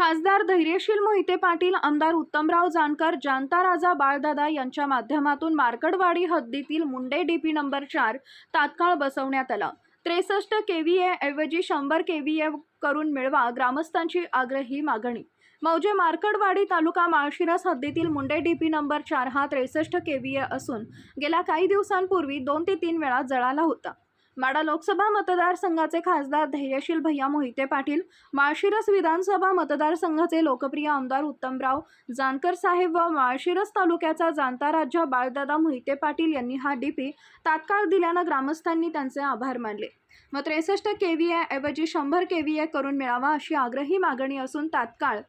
खासदार धैर्यशील मोहिते पाटील आमदार उत्तमराव जानकर जानता राजा बाळदादा यांच्या माध्यमातून मार्कडवाडी हद्दीतील मुंडे डीपी नंबर चार तात्काळ बसवण्यात आला. त्रेसष्ट केव्हीए ऐवजी शंभर केव्हीए करून मिळवा ग्रामस्थांची आग्रही मागणी. मौजे मार्कडवाडी तालुका माळशिरस हद्दीतील मुंडे डीपी नंबर चार हा त्रेसष्ट केव्हीए असून गेल्या काही दिवसांपूर्वी दोन ते तीन वेळा जळाला होता. माडा लोकसभा मतदारसंघाचे खासदार धैर्यशील भैया मोहिते पाटील माळशिरस विधानसभा मतदारसंघाचे लोकप्रिय आमदार उत्तमराव जानकर साहेब व माळशिरस तालुक्याचा जाणता राज्य बाळदादा मोहिते पाटील यांनी हा डीपी तात्काळ दिल्यानं ग्रामस्थांनी त्यांचे आभार मानले. व त्रेसष्ट केव्हीए ऐवजी शंभर केव्हीए करून मिळावा अशी आग्रही मागणी असून तात्काळ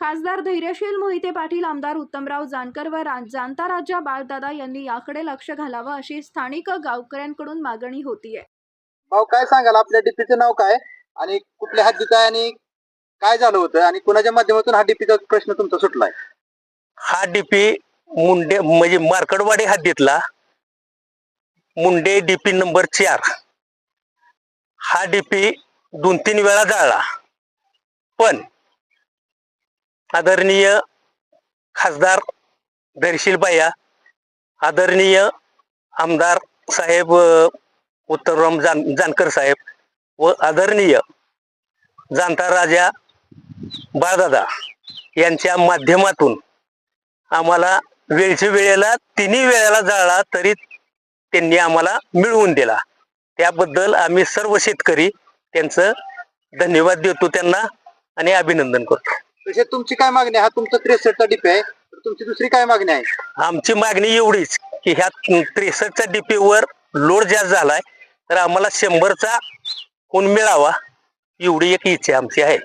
खासदार धैर्यशील मोहिते पाटील आमदार उत्तमराव जानकर व जाणता राजा बाळदादा यांनी याकडे लक्ष घालावं अशी स्थानिक गावकऱ्यांकडून मागणी होतीये. भाऊ काय सांगाल? आपल्या डीपीचं नाव काय? आणि कुठल्या हद्दीत आहे आणि काय झालं होतं? आणि कुणाच्या माध्यमातून हा डीपीचा प्रश्न तुमचा सुटलाय? हा डीपी मुंडे म्हणजे मार्कडवाडी हद्दीतला मुंडे डीपी नंबर चार. हा डीपी दोन तीन वेळा जाळला. पण आदरणीय खासदार धैर्यशील बाया आदरणीय आमदार साहेब उत्तमराम जान जानकर साहेब व आदरणीय जाणता राजा बाळदादा यांच्या माध्यमातून आम्हाला वेळच्या वेळेला तिन्ही वेळेला जाळला तरी त्यांनी आम्हाला मिळवून दिला. त्याबद्दल आम्ही सर्व शेतकरी त्यांचं धन्यवाद देतो त्यांना आणि अभिनंदन करतो. तसे तुमची काय मागणी आहे? हा तुमचा त्रेसष्टचा डीपी आहे. तर तुमची दुसरी काय मागणी आहे? आमची मागणी एवढीच की ह्या त्रेसष्टच्या डीपीवर लोड जास्त झालाय तर आम्हाला शंभरचा कोण मिळावा एवढी एक इच्छा आमची आहे.